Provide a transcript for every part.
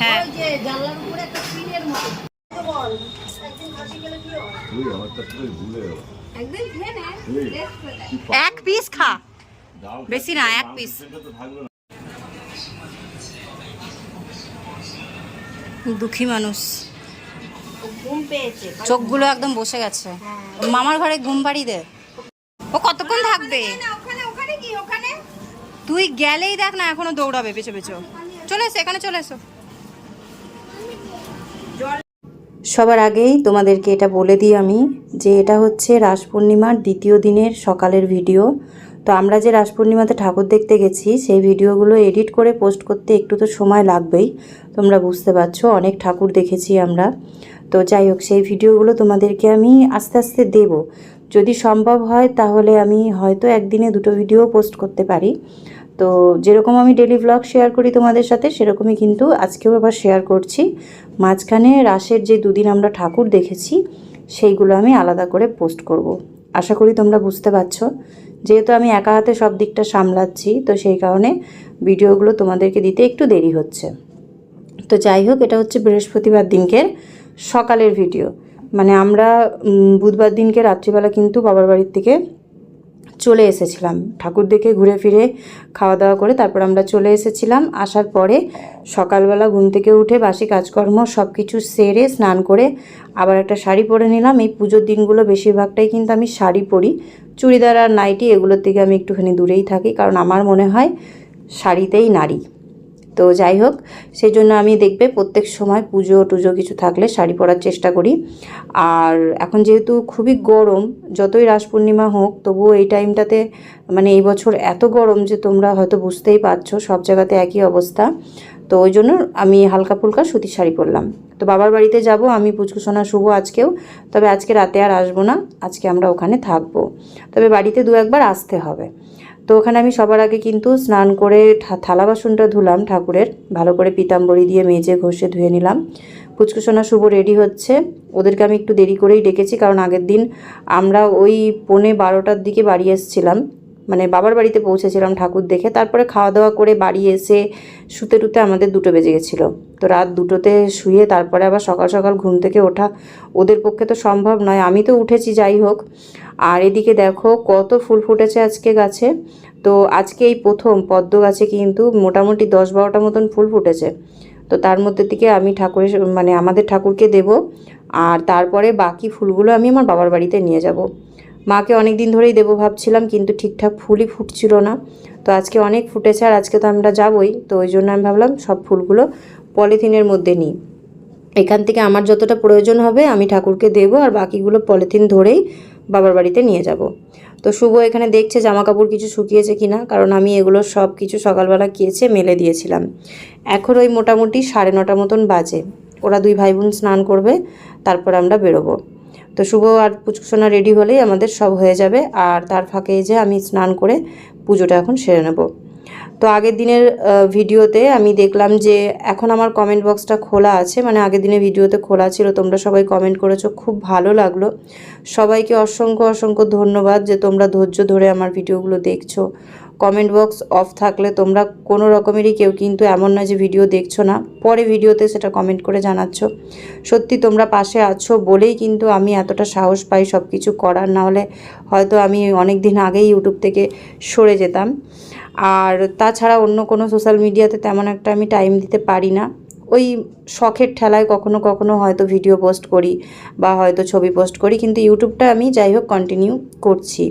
হ্যাঁ। ওই যে জানলার উপরে একটা টিনের মতো। বল একদিন খাসি গেলে কি হয়? ওই আমারটা পুরো ভুলে গেল। একদিন খেয়ে নে এই, টেস্ট করে দেখ। কি পা- এক পিস খা। বেশি না, এক না। দুঃখী মানুষ। চোখগুলো একদম বসে গেছে। মামার ঘরে ঘুম পাড়ি দে। ও কতক্ষণ থাকবে? না ওখানে ওখানে কি ওখানে? তুই গেলেই দেখ না এখনও দৌড়াবে পেছো পেছো চলে এসো এখানে চলে এসো। সবার আগেই তোমাদেরকে এটা বলে দিই আমি যে এটা হচ্ছে রাস পূর্ণিমার দ্বিতীয় দিনের সকালের ভিডিও। তো আমরা যে রাস পূর্ণিমাতে ঠাকুর দেখতে গেছি, সেই ভিডিওগুলো এডিট করে পোস্ট করতে একটু তো সময় লাগবেই। তোমরা বুঝতে পারছ, অনেক ঠাকুর দেখেছি আমরা। তো যাই হোক, সেই ভিডিওগুলো তোমাদেরকে আমি আস্তে আস্তে দেব। যদি সম্ভব হয়, তাহলে আমি হয়তো একদিনে দুটো ভিডিও পোস্ট করতে পারি। তো যেরকম আমি ডেলি ব্লগ শেয়ার করি তোমাদের সাথে, সেরকমই কিন্তু আজকেও আবার শেয়ার করছি। মাঝখানে রাসের যে দুদিন আমরা ঠাকুর দেখেছি, সেইগুলো আমি আলাদা করে পোস্ট করব। আশা করি তোমরা বুঝতে পারছ। যেহেতু আমি একা হাতে সব দিকটা সামলাচ্ছি, তো সেই কারণে ভিডিওগুলো তোমাদেরকে দিতে একটু দেরি হচ্ছে। তো যাই হোক, এটা হচ্ছে বৃহস্পতিবার দিনকের সকালের ভিডিও মানে আমরা বুধবার দিনকে রাত্রিবেলা কিন্তু বাবার বাড়ির থেকে চলে এসেছিলাম। ঠাকুর দেখে ঘুরে ফিরে খাওয়া দাওয়া করে তারপর আমরা চলে এসেছিলাম। আসার পরে সকালবেলা ঘুম থেকে উঠে বাসি কাজকর্ম সব কিছু সেরে স্নান করে আবার একটা শাড়ি পরে নিলাম। এই পুজোর দিনগুলো বেশিরভাগটাই কিন্তু আমি শাড়ি পরি। চুড়িদার আর নাইটি এগুলোর থেকে আমি একটুখানি দূরেই থাকি কারণ আমার মনে হয় শাড়িতেই নারী। তো যাই হোক, সেই জন্য আমি দেখবে প্রত্যেক সময় পুজো টুজো কিছু থাকলে শাড়ি পরার চেষ্টা করি। আর এখন যেহেতু খুবই গরম, যতই রাস পূর্ণিমা হোক, তবুও এই টাইমটাতে মানে এই বছর এত গরম যে তোমরা হয়তো বুঝতেই পারছ, সব জায়গাতে একই অবস্থা। তো ওই জন্য আমি হালকা ফুলকা সুতির শাড়ি পরলাম। তো বাবার বাড়িতে যাব, আমি পুচকুসোনা শুভ আজকেও। তবে আজকে রাতে আর আসব না, আজকে আমরা ওখানে থাকব। তবে বাড়িতে দু একবার আসতে হবে। তো ওখানে আমি সবার আগে কিন্তু স্নান করে থালা বাসনটা ধুলাম ঠাকুরের। ভালো করে পিতাম্বরী দিয়ে মেজে ঘষে ধুয়ে নিলাম। ফুচকুসোনা শুভ রেডি হচ্ছে। ওদেরকে আমি একটু দেরি করেই ডেকেছি কারণ আগের দিন আমরা ওই পৌনে বারোটার দিকে বাড়ি এসেছিলাম। মানে বাবার বাড়িতে পৌঁছেছিলাম ঠাকুর দেখে। তারপরে খাওয়া দাওয়া করে বাড়ি এসে শুতে টুতে আমাদের দুটো বেজে গেছিল। তো রাত দুটোতে শুয়ে তারপরে আবার সকাল সকাল ঘুম থেকে ওঠা ওদের পক্ষে তো সম্ভব নয়। আমি তো উঠেছি, যাই হোক। আর এদিকে দেখো কত ফুল ফুটেছে আজকে গাছে। তো আজকে এই প্রথম পদ্ম গাছে কিন্তু মোটামুটি দশ বারোটা মতন ফুল ফুটেছে। তো তার মধ্যে থেকে আমি ঠাকুরের মানে আমাদের ঠাকুরকে দেব। আর তারপরে বাকি ফুলগুলো আমি আমার বাবার বাড়িতে নিয়ে যাব। মাকে অনেক দিন ধরেই দেবো ভাবছিলাম, কিন্তু ঠিকঠাক ফুলই ফুটছিল না। তো আজকে অনেক ফুটেছে আর আজকে তো আমরা যাবই, তো ওই জন্য আমি ভাবলাম সব ফুলগুলো পলিথিনের মধ্যে নিই। এখান থেকে আমার যতটা প্রয়োজন হবে আমি ঠাকুরকে দেবো আর বাকিগুলো পলিথিন ধরেই বাবার বাড়িতে নিয়ে যাব। তো শুভ এখানে দেখছে জামা কাপড় কিছু শুকিয়েছে কি না কারণ আমি এগুলো সব কিছু সকালবেলা কেচে মেলে দিয়েছিলাম। এখন ওই মোটামুটি সাড়ে নটা মতন বাজে। ওরা দুই ভাই বোন স্নান করবে, তারপর আমরা বেরোবো। শুভ আর পুচকুসোনা রেডি হলেই আমাদের সব হয়ে যাবে। আর তার ফাঁকে যে আমি স্নান করে পুজোটা এখন সেরে নেব। তো আগের দিনের ভিডিওতে আমি দেখলাম যে এখন আমার কমেন্ট বক্সটা খোলা আছে মানে আগের দিনের ভিডিওতে খোলা ছিল, তোমরা সবাই কমেন্ট করেছ, খুব ভালো লাগল। সবাইকে অসংখ্য অসংখ্য ধন্যবাদ যে তোমরা ধৈর্য ধরে আমার ভিডিওগুলো দেখছ। কমেন্ট বক্স অফ থাকলে তোমরা কোনো রকমেরই কেউ কিন্তু এমন নয় যে ভিডিও দেখছ না। পরে ভিডিওতে সেটা কমেন্ট করে জানাচ্ছ। সত্যি তোমরা পাশে আছো বলেই কিন্তু আমি এতটা সাহস পাই সব কিছু করার না হলে হয়তো আমি অনেক দিন আগেই ইউটিউব থেকে সরে যেতাম। আর তাছাড়া অন্য কোনো সোশ্যাল মিডিয়াতে তেমন একটা আমি টাইম দিতে পারি না। ওই শখের ঠেলায় কখনো কখনো হয়তো ভিডিও পোস্ট করি বা হয়তো ছবি পোস্ট করি, কিন্তু ইউটিউবটা আমি যাই হোক কন্টিনিউ করছি।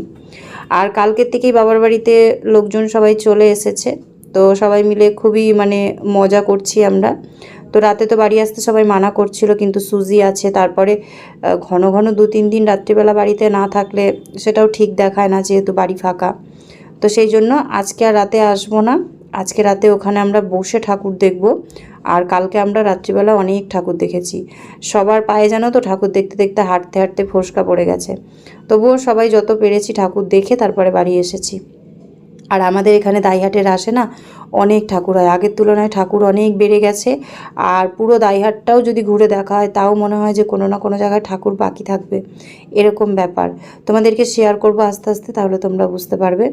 আর কালকের থেকেই বাবার বাড়িতে লোকজন সবাই চলে এসেছে, তো সবাই মিলে খুবই মানে মজা করছি আমরা। তো রাতে তো বাড়ি আসতে সবাই মানা করছিল, কিন্তু সুজি আছে। তারপরে ঘন ঘন দু তিন দিন রাত্রিবেলা বাড়িতে না থাকলে সেটাও ঠিক দেখায় না যেহেতু বাড়ি ফাঁকা। তো সেই জন্য আজকে আর রাতে আসব না। আজকে রাতে ওখানে আমরা বসে ঠাকুর দেখব। আর কালকে আমরা রাত্রিবেলা অনেক ঠাকুর দেখেছি। সবার পায়ে যেন তো ঠাকুর দেখতে দেখতে হাঁটতে হাঁটতে ফোসকা পড়ে গেছে। তবুও সবাই যত পেরেছি ঠাকুর দেখে তারপরে বাড়ি এসেছি। আর আমাদের এখানে দাইহাটের আসে না, অনেক ঠাকুর হয়। আগের তুলনায় ঠাকুর অনেক বেড়ে গেছে। আর পুরো দাইহাটটাও যদি ঘুরে দেখা হয়, তাও মনে হয় যে কোনো না কোনো জায়গায় ঠাকুর বাকি থাকবে। এরকম ব্যাপার। তোমাদেরকে শেয়ার করব আস্তে আস্তে, তাহলে তোমরা বুঝতে পারবে।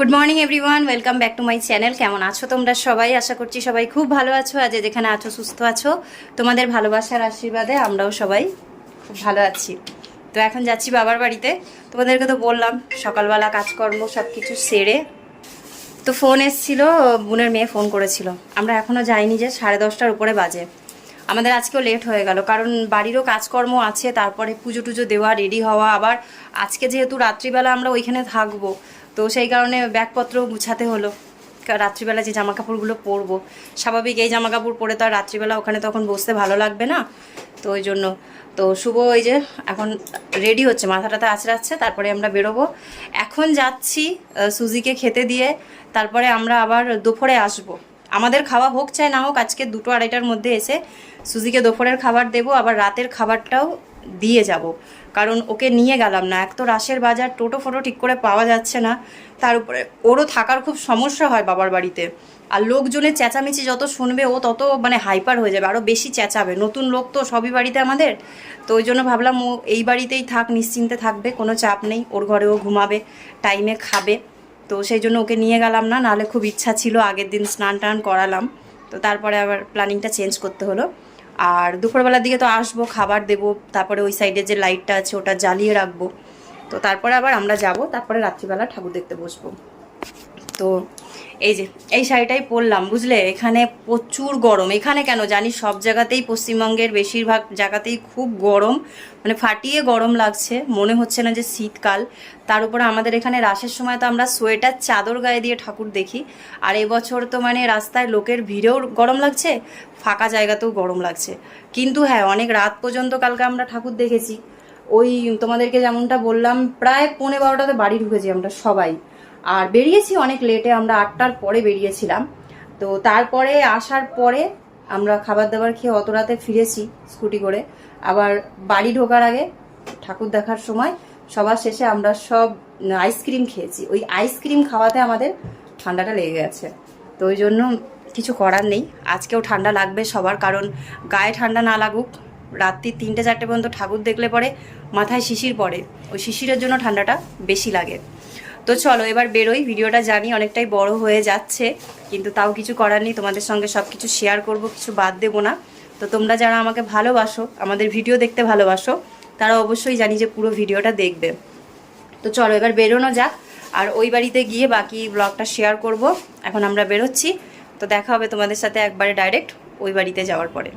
Good morning everyone welcome back to my channel কেমন আছো তোমরা সবাই? আশা করছি সবাই খুব ভালো আছো। আজ যেখানে আছো, সুস্থ আছো। তোমাদের ভালোবাসার আশীর্বাদে আমরাও সবাই খুব ভালো আছি। তো এখন যাচ্ছি বাবার বাড়িতে। তোমাদেরকে তো বললাম, সকালবেলা কাজকর্ম সব কিছু সেরে। তো ফোন এসছিল, বোনের মেয়ে ফোন করেছিল। আমরা এখনও যাইনি যে, সাড়ে দশটার উপরে বাজে। আমাদের আজকেও লেট হয়ে গেল, কারণ বাড়িরও কাজকর্ম আছে, তারপরে পুজো টুজো দেওয়া রেডি হওয়া। আবার আজকে যেহেতু রাত্রিবেলা আমরা ওইখানে থাকব তো সেই কারণে ব্যাগপত্র গুছাতে হলো। রাত্রিবেলা যে জামা কাপড়গুলো পরবো। স্বাভাবিক এই জামা কাপড় পরে তো আর রাত্রিবেলা ওখানে তখন বসতে ভালো লাগবে না। তো ওই জন্য। তো শুভ ওই যে এখন রেডি হচ্ছে মাথা টাথা আঁচড়াচ্ছে তারপরে আমরা বেরোবো। এখন যাচ্ছি সুজিকে খেতে দিয়ে। তারপরে আমরা আবার দুপুরে আসব। আমাদের খাওয়া হোক চাই না হোক, আজকে দুটো আড়াইটার মধ্যে এসে সুজিকে দুপুরের খাবার দেবো, আবার রাতের খাবারটাও দিয়ে যাব। কারণ ওকে নিয়ে গেলাম না। এক তো রাশের বাজার টোটো ফোটো ঠিক করে পাওয়া যাচ্ছে না। তার উপরে ওরও থাকার খুব সমস্যা হয় বাবার বাড়িতে। আর লোকজনের চেঁচামেচি যত শুনবে ও তত মানে হাইপার হয়ে যাবে, আরও বেশি চেঁচাবে। নতুন লোক তো সবই বাড়িতে আমাদের। তো ওই জন্য ভাবলাম ও এই বাড়িতেই থাক, নিশ্চিন্তে থাকবে, কোনো চাপ নেই। ওর ঘরেও ঘুমাবে টাইমে খাবে। তো সেই জন্য ওকে নিয়ে গেলাম না। নাহলে খুব ইচ্ছা ছিল আগের দিন স্নান টান করালাম। তো তারপরে আবার প্ল্যানিংটা চেঞ্জ করতে হলো। আর দুপুরবেলার দিকে তো আসব, খাবার দেবো, তারপরে ওই সাইডে যে লাইটটা আছে ওটা জ্বালিয়ে রাখব। তো তারপরে আবার আমরা যাব, তারপরে রাত্রিবেলা ঠাকুর দেখতে বসবো। তো এই যে, এই শাড়িটাই পরলাম, বুঝলে? এখানে প্রচুর গরম। এখানে কেন জানি সব জায়গাতেই পশ্চিমবঙ্গের বেশিরভাগ জায়গাতেই খুব গরম। মানে ফাটিয়ে গরম লাগছে, মনে হচ্ছে না যে শীতকাল। তার উপরে আমাদের এখানে রাসের সময় তো আমরা সোয়েটার চাদর গায়ে দিয়ে ঠাকুর দেখি। আর এবছর তো মানে রাস্তায় লোকের ভিড়েও গরম লাগছে, ফাঁকা জায়গাতেও গরম লাগছে। কিন্তু হ্যাঁ অনেক রাত পর্যন্ত কালকে আমরা ঠাকুর দেখেছি। ওই তোমাদেরকে যেমনটা বললাম, প্রায় পৌনে বারোটাতে বাড়ি ঢুকেছি আমরা সবাই। আর বেরিয়েছি অনেক লেটে আমরা আটটার পরে বেরিয়েছিলাম। তো তারপরে আসার পরে আমরা খাবার দাবার খেয়ে অত রাতে ফিরেছি স্কুটি করে। আবার বাড়ি ঢোকার আগে ঠাকুর দেখার সময় সবার শেষে আমরা সব আইসক্রিম খেয়েছি। ওই আইসক্রিম খাওয়াতে আমাদের ঠান্ডাটা লেগে গেছে। তো ওই জন্য কিছু করার নেই। আজকেও ঠান্ডা লাগবে সবার, কারণ গায়ে ঠান্ডা না লাগুক। রাত্রি তিনটে চারটে পর্যন্ত ঠাকুর দেখলে পরে মাথায় শিশির পড়ে। ওই শিশিরের জন্য ঠান্ডাটা বেশি লাগে। তো চলো, এবার বেরোই। ভিডিওটা জানি অনেকটাই বড় হয়ে যাচ্ছে, কিন্তু তাও কিছু করার নেই। তোমাদের সঙ্গে সব কিছু শেয়ার করব, কিছু বাদ দেবো না। তো তোমরা যারা আমাকে ভালোবাসো, আমাদের ভিডিও দেখতে ভালোবাসো, তারা অবশ্যই জানি যে পুরো ভিডিওটা দেখবে। তো চলো, এবার বেরোনো যাক। আর ওই বাড়িতে গিয়ে বাকি ব্লগটা শেয়ার করব। এখন আমরা বেরোচ্ছি। তো দেখা হবে তোমাদের সাথে একবারে ডাইরেক্ট ওই বাড়িতে যাওয়ার পরে।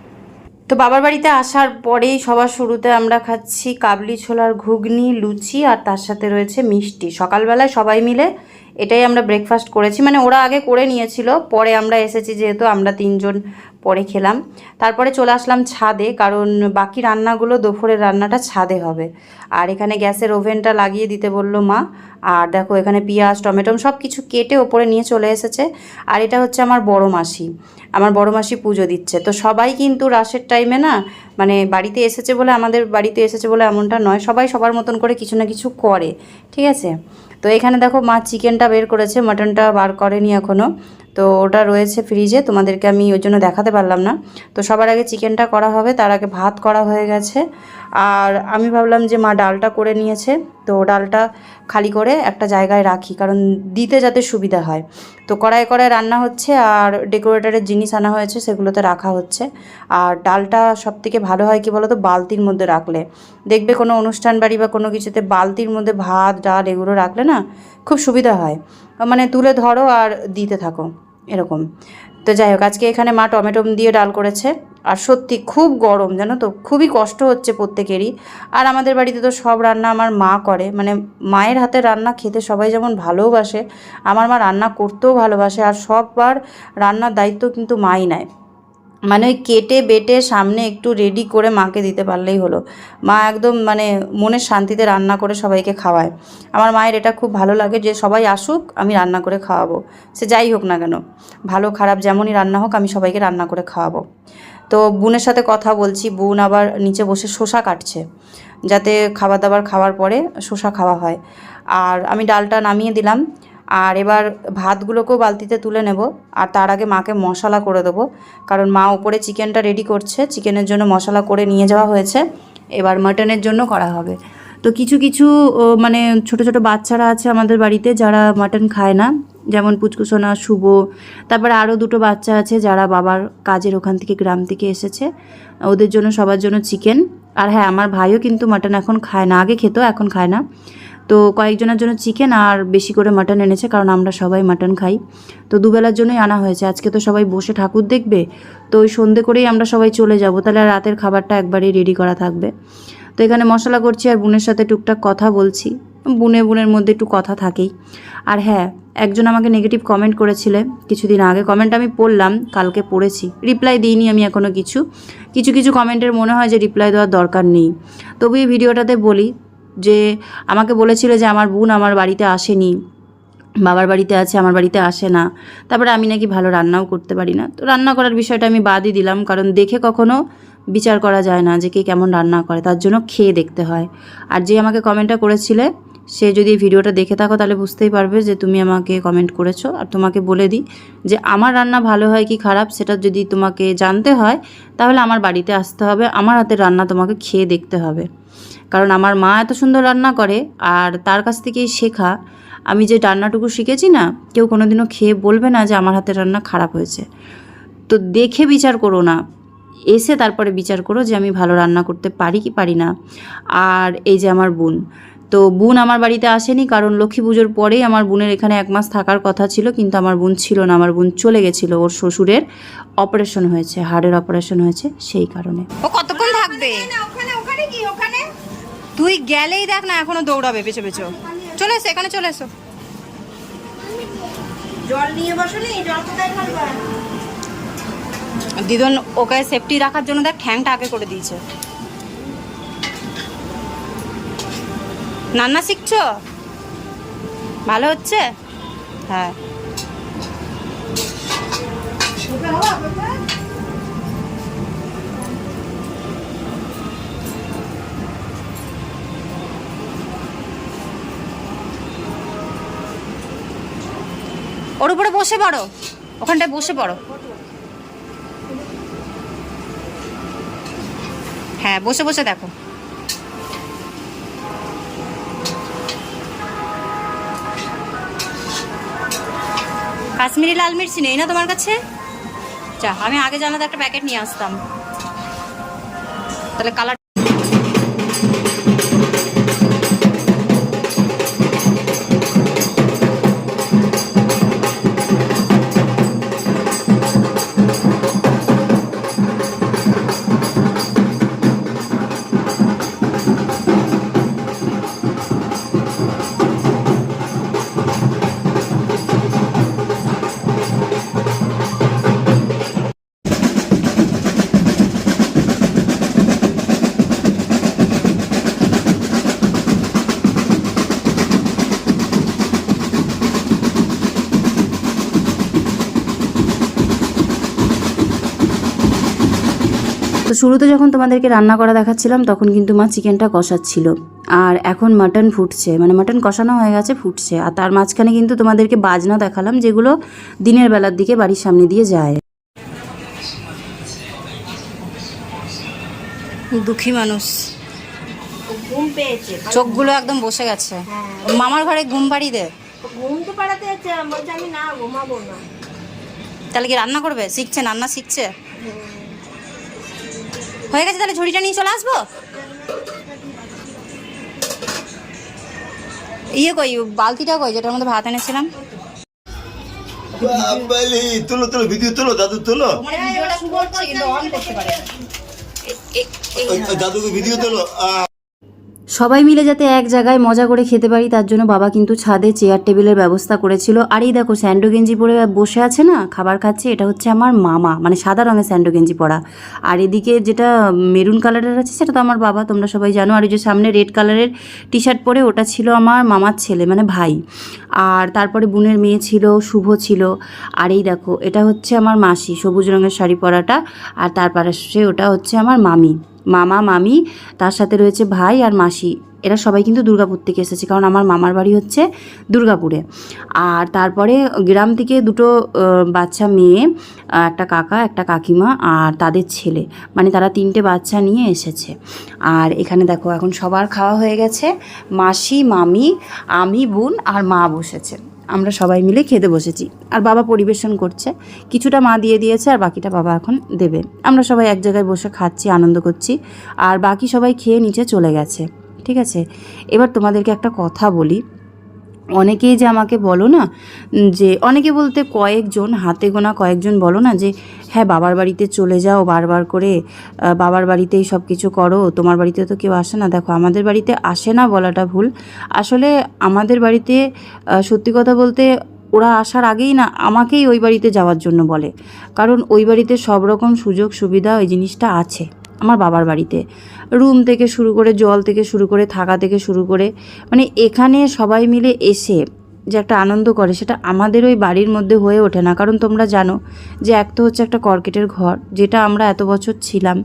তো বাবার বাড়িতে আসার পরেই সবার শুরুতে আমরা খাচ্ছি কাবলি ছোলার ঘুগনি, লুচি আর তার সাথে রয়েছে মিষ্টি। সকালবেলায় সবাই মিলে এটাই আমরা ব্রেকফাস্ট করেছি। মানে ওরা আগে করে নিয়েছিল, পরে আমরা এসেছি যেহেতু আমরা তিনজন পরে খেলাম। তারপরে চলে আসলাম ছাদে, কারণ বাকি রান্নাগুলো দুপুরের রান্নাটা ছাদে হবে। আর এখানে গ্যাসের ওভেনটা লাগিয়ে দিতে বলল মা। আর দেখো এখানে পেঁয়াজ, টমেটো সব কিছু কেটে ওপরে নিয়ে চলে এসেছে। আর এটা হচ্ছে আমার বড় মাসি। আমার বড় মাসি পুজো দিচ্ছে। তো সবাই কিন্তু রাসের টাইমে না মানে বাড়িতে এসেছে বলে, আমাদের বাড়িতে এসেছে বলে এমনটা নয়। সবাই সবার মতন করে কিছু না কিছু করে। ঠিক আছে? তো এখানে দেখো মা চিকেনটা বের করেছে মাটনটা বার করেনি এখনও তো ওটা রয়েছে ফ্রিজে তোমাদেরকে আমি ওই জন্য দেখাতে পারলাম না। তো সবার আগে চিকেনটা করা হবে, তার আগে ভাত করা হয়ে গেছে। আর আমি ভাবলাম যে মা ডালটা করে নিয়েছে, তো ডালটা খালি করে একটা জায়গায় রাখি, কারণ দিতে যাতে সুবিধা হয়। তো কড়াই কড়াই রান্না হচ্ছে, আর ডেকোরেটরের জিনিস আনা হয়েছে, সেগুলোতে রাখা হচ্ছে। আর ডালটা সব থেকে ভালো হয় কি বলো তো বালতির মধ্যে রাখলে। দেখবে কোনো অনুষ্ঠান বাড়ি বা কোনো কিছুতে বালতির মধ্যে ভাত, ডাল এগুলো রাখলে না, খুব সুবিধা হয়। মানে তুলে ধরো আর দিতে থাকো, এরকম। তো যাই হোক, আজকে এখানে মা টমেটো দিয়ে ডাল করেছে। আর সত্যি খুব গরম, জানো তো? খুবই কষ্ট হচ্ছে প্রত্যেকেরই। আর আমাদের বাড়িতে তো সব রান্না আমার মা করে। মানে মায়ের হাতে রান্না খেতে সবাই যেমন ভালোবাসে, আমার মা রান্না করতেও ভালোবাসে। আর সববার রান্নার দায়িত্ব কিন্তু মাই নেয়। মানে ওই কেটে বেটে সামনে একটু রেডি করে মাকে দিতে পারলেই হলো। মা একদম মানে মনের শান্তিতে রান্না করে সবাইকে খাওয়ায়। আমার মায়ের এটা খুব ভালো লাগে যে সবাই আসুক, আমি রান্না করে খাওয়াবো। সে যাই হোক না কেন, ভালো খারাপ যেমনই রান্না হোক, আমি সবাইকে রান্না করে খাওয়াবো। তো বোনের সাথে কথা বলছি, বোন আবার নিচে বসে শসা কাটছে, যাতে খাবার দাবার খাওয়ার পরে শসা খাওয়া হয়। আর আমি ডালটা নামিয়ে দিলাম আর এবার ভাতগুলোকেও বালতিতে তুলে নেব। আর তার আগে মাকে মশলা করে দেবো। কারণ মা ওপরে চিকেনটা রেডি করছে। চিকেনের জন্য মশলা করে নিয়ে যাওয়া হয়েছে। এবার মাটনের জন্য করা হবে। তো কিছু কিছু মানে ছোট ছোট বাচ্চারা আছে আমাদের বাড়িতে যারা মাটন খায় না। যেমন পুচকুসোনা শুভ। তারপরে আরও দুটো বাচ্চা আছে যারা বাবার কাজের ওখান থেকে, গ্রাম থেকে এসেছে। ওদের জন্য সবার জন্য চিকেন আর হ্যাঁ আমার ভাইও কিন্তু মাটন এখন খায় না। আগে খেত, এখন খায় না। তো কয়েকজনের জন্য চিকেন আর বেশি করে মাটন এনেছে, কারণ আমরা সবাই মাটন খাই। তো দুবেলার জন্যই আনা হয়েছে। আজকে তো সবাই বসে ঠাকুর দেখবে, তো ওই সন্ধে করেই আমরা সবাই চলে যাব। তাহলে রাতের খাবারটা একবারেই রেডি করা থাকবে। তো এখানে মশলা করছি আর বোনের সাথে টুকটাক কথা বলছি। বুনে বুনের মধ্যে একটু কথা থাকেই। আর হ্যাঁ একজন আমাকে নেগেটিভ কমেন্ট করেছিলে কিছুদিন আগে। কমেন্ট আমি পড়লাম, কালকে পড়েছি। রিপ্লাই দিইনি আমি এখনও কিছু। কিছু কিছু কমেন্টের মনে হয় যে রিপ্লাই দেওয়ার দরকার নেই। তবু এই ভিডিওটাতে বলি যে আমাকে বলেছিল যে আমার বোন আমার বাড়িতে আসেনি, বাবার বাড়িতে আছে, আমার বাড়িতে আসে না। তারপরে আমি নাকি ভালো রান্নাও করতে পারি না। তো রান্না করার বিষয়টা আমি বাদই দিলাম, কারণ দেখে কখনো বিচার করা যায় না যে কে কেমন রান্না করে, তার জন্য খেয়ে দেখতে হয়। আর যে আমাকে কমেন্টটা করেছিলে, সে যদি ভিডিওটা দেখে থাকো তাহলে বুঝতেই পারবে যে তুমি আমাকে কমেন্ট করেছ। আর তোমাকে বলে দিই যে আমার রান্না ভালো হয় কি খারাপ, সেটা যদি তোমাকে জানতে হয়, তাহলে আমার বাড়িতে আসতে হবে। আমার হাতের রান্না তোমাকে খেয়ে দেখতে হবে। কারণ আমার মা এত সুন্দর রান্না করে আর তার কাছ থেকেই শেখা। আমি যে রান্নাটুকু শিখেছি না কেউ কোনোদিনও খেয়ে বলবে না যে আমার হাতের রান্না খারাপ হয়েছে। তো দেখে বিচার করো না। এসে তারপরে বিচার করো যে আমি ভালো রান্না করতে পারি কি পারি না। আর এই যে আমার বোন। তো বোন আমার বাড়িতে আসেনি কারণ লক্ষ্মী পুজোর পরেই আমার বোনের এখানে এক মাস থাকার কথা ছিল কিন্তু আমার বোন ছিল না। আমার বোন চলে গেছিল। ওর শ্বশুরের অপারেশন হয়েছে হাড়ের অপারেশন হয়েছে সেই কারণে। ও কতক্ষণ থাকবে? তুই গেলেই দেখ না এখনও দৌড়াবে পেছো পেছো। চলে এসো এখানে চলে এসো। জল নিয়ে বসনি জল কোথায় দিদন ওকে সেফটি রাখার জন্য দেখ ঠ্যাংটা আগে করে দিয়েছে। রান্না শিখছো? ভালো হচ্ছে? হ্যাঁ। ওর উপরে বসে পড়ো। ওখানটায় বসে পড়ো। হ্যাঁ বসে বসে দেখো। কাশ্মীরি লাল মির্চি নেই না তোমার কাছে? যা, আমি আগে জানাতে একটা প্যাকেট নিয়ে আসতাম। তাহলে কালার তো শুরুতে যখন তোমাদেরকে রান্না করা দেখাচ্ছিলাম তখন কিন্তু মা চিকেনটা কষাচ্ছিল। আর এখন মাটন ফুটছে মানে মাটন কষানো হয়ে গেছে ফুটছে। আর তার মাঝখানে কিন্তু তোমাদেরকে বাজনা দেখালাম যেগুলো দিনের বেলার দিকে বাড়ির সামনে দিয়ে যায়। দুঃখী মানুষ। ঘুম পেয়েছে। চোখগুলো একদম বসে গেছে। মামার ঘরে ঘুম পাড়ি দে। ঘুম তো পাড়াতে যাচ্ছে আমি না ঘুমাবো না। তাহলে কি রান্না করবে? শিখছে রান্না শিখছে? হয়ে গেছে তাহলে ঝুড়িটা নিয়ে চলে আসব? ইয়ে কই বালতিটা কই যেটার মধ্যে ভাত এনেছিলাম? তুলো তুলো ভিডিও তুলো দাদু তুলো। দাদুকে ভিডিও তুলো সবাই মিলে যাতে এক জায়গায় মজা করে খেতে পারি, তার জন্য বাবা কিন্তু ছাদে চেয়ার টেবিলের ব্যবস্থা করেছিল। আর এই দেখো স্যান্ডো গেঞ্জি পরে বসে আছে না, খাবার খাচ্ছে, এটা হচ্ছে আমার মামা মানে সাদা রঙের স্যান্ডো গেঞ্জি পরা। আর এদিকে যেটা মেরুন কালারের আছে, সেটা তো আমার বাবা, তোমরা সবাই জানো। আর এই যে সামনে রেড কালারের টি শার্ট পরে, ওটা ছিল আমার মামার ছেলে মানে ভাই। আর তারপরে বোনের মেয়ে ছিল, শুভ ছিল। আর এই দেখো, এটা হচ্ছে আমার মাসি, সবুজ রঙের শাড়ি পরাটা। আর তার পাশে ওটা হচ্ছে আমার মামি। মামা, মামি, তার সাথে রয়েছে ভাই আর মাসি। এরা সবাই কিন্তু দুর্গাপুর থেকে এসেছে, কারণ আমার মামার বাড়ি হচ্ছে দুর্গাপুরে। আর তারপরে গ্রাম থেকে দুটো বাচ্চা মেয়ে একটা কাকা, একটা কাকিমা আর তাদের ছেলে। মানে তারা তিনটে বাচ্চা নিয়ে এসেছে। আর এখানে দেখো, এখন সবার খাওয়া হয়ে গেছে। মাসি, মামি, আমি, বোন আর মা বসেছে। আমরা সবাই মিলে খেতে বসেছি। আর বাবা পরিবেশন করছে। কিছুটা মা দিয়ে দিয়েছে আর বাকিটা বাবা এখন দেবে। আমরা সবাই এক জায়গায় বসে খাচ্ছি, আনন্দ করছি। আর বাকি সবাই খেয়ে নিচে চলে গেছে। ঠিক আছে? এবার তোমাদেরকে একটা কথা বলি। অনেকেই যে আমাকে বলো না যে অনেকে বলতে কয়েকজন, হাতে গোনা কয়েকজন বলো না যে হ্যাঁ বাবার বাড়িতে চলে যাও বারবার করে বাবার বাড়িতেই সব কিছু করো, তোমার বাড়িতে তো কেউ আসে না। দেখো, আমাদের বাড়িতে আসে না বলাটা ভুল। আসলে আমাদের বাড়িতে সত্যি কথা বলতে ওরা আসার আগেই না, আমাকেই ওই বাড়িতে যাওয়ার জন্য বলে। কারণ ওই বাড়িতে সব রকম সুযোগ সুবিধা ওই জিনিসটা আছে, আমার বাবার বাড়িতে। রুম থেকে শুরু করে, জল থেকে শুরু করে, থাকা থেকে শুরু করে মানে এখানে সবাই মিলে এসে যে একটা আনন্দ করে, সেটা আমাদের ওই বাড়ির মধ্যে হয়ে ওঠে না। কারণ তোমরা জানো যে এক তো হচ্ছে একটা কর্কেটের ঘর, যেটা আমরা এত বছর ছিলাম,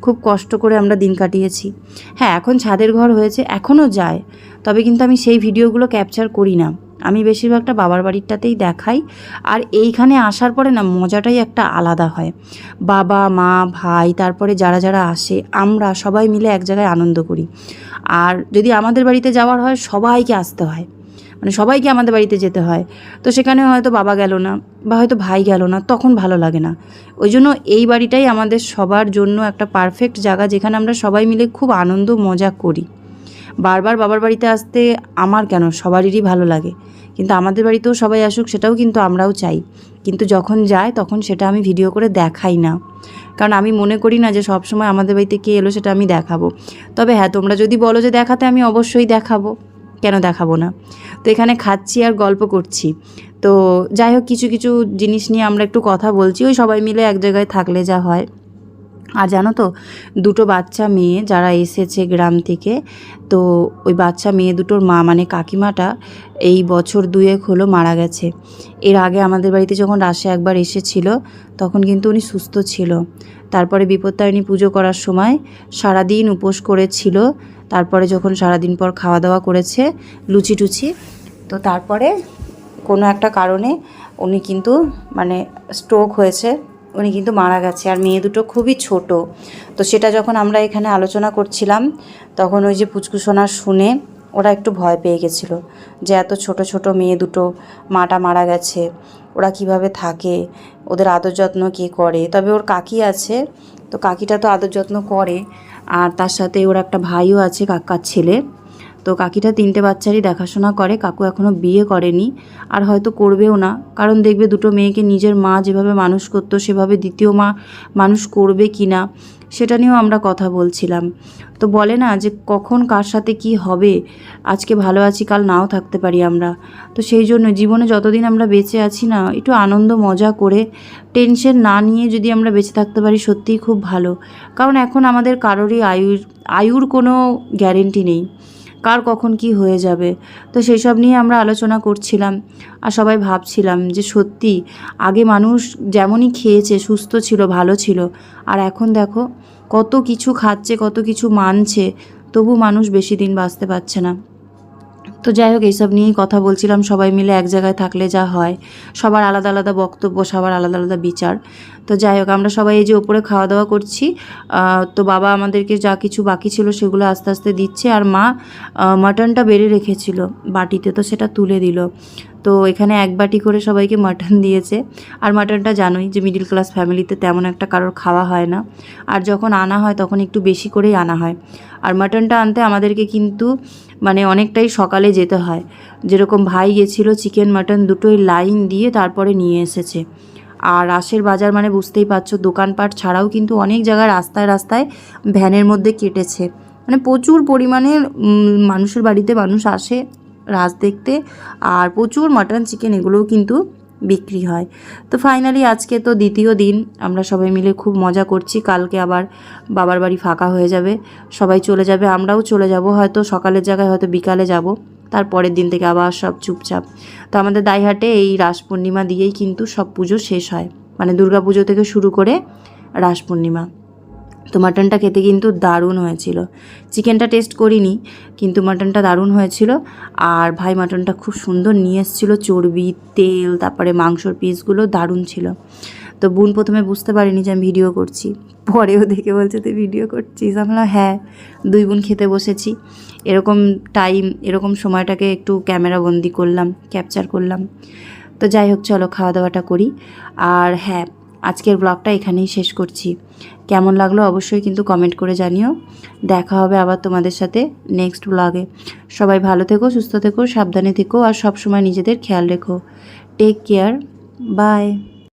খুব কষ্ট করে আমরা দিন কাটিয়েছি। হ্যাঁ এখন ছাদের ঘর হয়েছে, এখনও যায়, তবে কিন্তু আমি সেই ভিডিওগুলো ক্যাপচার করি না। আমি বেশিরভাগটা বাবার বাড়িটাতেই দেখাই। আর এইখানে আসার পরে না, মজাটাই একটা আলাদা হয়। বাবা, মা, ভাই, তারপরে যারা যারা আসে, আমরা সবাই মিলে এক জায়গায় আনন্দ করি। আর যদি আমাদের বাড়িতে যাওয়ার হয়, সবাইকে আসতে হয়। মানে সবাইকে আমাদের বাড়িতে যেতে হয়। তো সেখানে হয়তো বাবা গেল না, বা হয়তো ভাই গেল না, তখন ভালো লাগে না। ওই জন্য এই বাড়িটাই আমাদের সবার জন্য একটা পারফেক্ট জায়গা, যেখানে আমরা সবাই মিলে খুব আনন্দ, মজা করি। বারবার বাবার বাড়িতে আসতে আমার কেন? সবারই ভালো লাগে। কিন্তু আমাদের বাড়িতেও সবাই আসুক, সেটাও কিন্তু আমরাও চাই। কিন্তু যখন যায়, তখন সেটা আমি ভিডিও করে দেখাই না। কারণ আমি মনে করি না যে সব সময় আমাদের বাড়িতে কে এলো সেটা আমি দেখাবো। তবে হ্যাঁ তোমরা যদি বলো যে দেখাতে, আমি অবশ্যই দেখাবো। কেন দেখাবো না? তো এখানে খাচ্ছি আর গল্প করছি। তো যাই হোক, কিছু কিছু জিনিস নিয়ে আমরা একটু কথা বলছি। ওই সবাই মিলে এক জায়গায় থাকলে যা হয়। আর জানো তো, দুটো বাচ্চা মেয়ে যারা এসেছে গ্রাম থেকে, তো ওই বাচ্চা মেয়ে দুটোর মা মানে কাকিমাটা এই বছর দুয়েক হলো মারা গেছে। এর আগে আমাদের বাড়িতে যখন রাশে একবার এসেছিল, তখন কিন্তু উনি সুস্থ ছিল। তারপরে বিপত্তারিণী পুজো করার সময় সারাদিন উপোস করেছিল, তারপরে যখন সারাদিন পর খাওয়া দাওয়া করেছে লুচি টুচি তো তারপরে কোনো একটা কারণে উনি কিন্তু মানে স্ট্রোক হয়েছে। উনি কিন্তু মারা গেছে, আর মেয়ে দুটো খুবই ছোট। তো সেটা যখন আমরা এখানে আলোচনা করছিলাম, তখন ওই যে পুচকুসোনা শুনে ওরা একটু ভয় পেয়ে গেছিল যে এত ছোট ছোট মেয়ে দুটো, মাটা মারা গেছে, ওরা কীভাবে থাকে, ওদের আদর যত্ন কে করে? তবে ওর কাকি আছে, তো কাকিটা তো আদর যত্ন করে, আর তার সাথে ওর একটা ভাইও আছে, কাকার ছেলে। তো কাকিটা তিনটে বাচ্চারই দেখাশোনা করে, কাকু এখনও বিয়ে করেনি। আর হয়তো করবেও না, কারণ দেখবে দুটো মেয়েকে নিজের মা যেভাবে মানুষ করতো, সেভাবে দ্বিতীয় মা মানুষ করবে কি না সেটা নিয়েও আমরা কথা বলছিলাম। তো বলে না যে কখন কার সাথে কি হবে, আজকে ভালো আছি, কাল নাও থাকতে পারি আমরা। তো সেই জন্য জীবনে যতদিন আমরা বেঁচে আছি না, একটু আনন্দ, মজা করে, টেনশন না নিয়ে যদি আমরা বেঁচে থাকতে পারি, সত্যিই খুব ভালো। কারণ এখন আমাদের কারোরই আয়ুর আয়ুর কোনো গ্যারেন্টি নেই। কার কখন কি হয়ে যাবে? তো সেই সব নিয়ে আমরা আলোচনা করছিলাম আর সবাই ভাবছিলাম যে সত্যি আগে মানুষ যেমনই খেয়েছে, সুস্থ ছিল, ভালো ছিল, আর এখন দেখো কত কিছু খাচ্ছে, কত কিছু মানছে, তবু মানুষ বেশি দিন বাঁচতে পারছে না। তো যাই হোক, এইসব নিয়েই কথা বলছিলাম। সবাই মিলে এক জায়গায় থাকলে যা হয়। সবার আলাদা আলাদা বক্তব্য, সবার আলাদা আলাদা বিচার। তো যাই হোক, আমরা সবাই এই যে ওপরে খাওয়া দাওয়া করছি তো বাবা আমাদেরকে যা কিছু বাকি ছিল সেগুলো আস্তে আস্তে দিচ্ছে আর মা মাটনটা বেড়ে রেখেছিল বাটিতে, তো সেটা তুলে দিল। তো এখানে এক বাটি করে সবাইকে মাটন দিয়েছে। আর মাটনটা জানোই যে মিডিল ক্লাস ফ্যামিলিতে তেমন একটা কারোর খাওয়া হয় না। আর যখন আনা হয়, তখন একটু বেশি করেই আনা হয়। আর মাটনটা আনতে আমাদেরকে কিন্তু মানে অনেকটাই সকালে যেতে হয়। যেরকম ভাই গেছিল চিকেন মাটন দুটোই লাইন দিয়ে তারপরে নিয়ে এসেছে। আর রাসের বাজার মানে বুঝতেই পারছ, দোকানপাট ছাড়াও কিন্তু অনেক জায়গায় রাস্তায় রাস্তায় ভ্যানের মধ্যে কেটেছে। মানে প্রচুর পরিমাণে মানুষের বাড়িতে মানুষ আসে রাস দেখতে, আর প্রচুর মাটন, চিকেন এগুলোও কিন্তু বিক্রি হয়। তো ফাইনালি আজকে তো দ্বিতীয় দিন, আমরা সবাই মিলে খুব মজা করছি। কালকে আবার বাবার বাড়ি ফাঁকা হয়ে যাবে, সবাই চলে যাবে, আমরাও চলে যাব। হয়তো সকালের জায়গায়, হয়তো বিকালে যাব। তারপরের দিন থেকে আবার সব চুপচাপ। তো আমাদের দাইহাটে এই রাস পূর্ণিমা দিয়েই কিন্তু সব পুজো শেষ হয়। মানে দুর্গা পুজো থেকে শুরু করে রাস পূর্ণিমা। তো মাটনটা খেতে কিন্তু দারুণ হয়েছিল। চিকেনটা টেস্ট করিনি, কিন্তু মাটনটা দারুণ হয়েছিল। আর ভাই মাটনটা খুব সুন্দর নিয়ে এসেছিল, চর্বি, তেল, তারপরে মাংসর পিসগুলো দারুণ ছিল। তো বোন প্রথমে বুঝতে পারিনি যে আমি ভিডিও করছি। পরেও দেখে বলছে, তুই ভিডিও করছিস? আমি হ্যাঁ দুই বোন খেতে বসেছি। এরকম টাইম এরকম সময়টাকে একটু ক্যামেরা বন্দি করলাম ক্যাপচার করলাম। তো যাই হোক, চলো খাওয়া দাওয়াটা করি। আর হ্যাঁ আজকের ব্লগটা এখানেই শেষ করছি। কেমন লাগল অবশ্যই কিন্তু কমেন্ট করে জানিও। দেখা হবে আবার তোমাদের সাথে নেক্সট ব্লগে সবাই ভালো থেকো, সুস্থ থেকো, সাবধানে থেকো আর সবসময় নিজেদের খেয়াল রেখো। Take care bye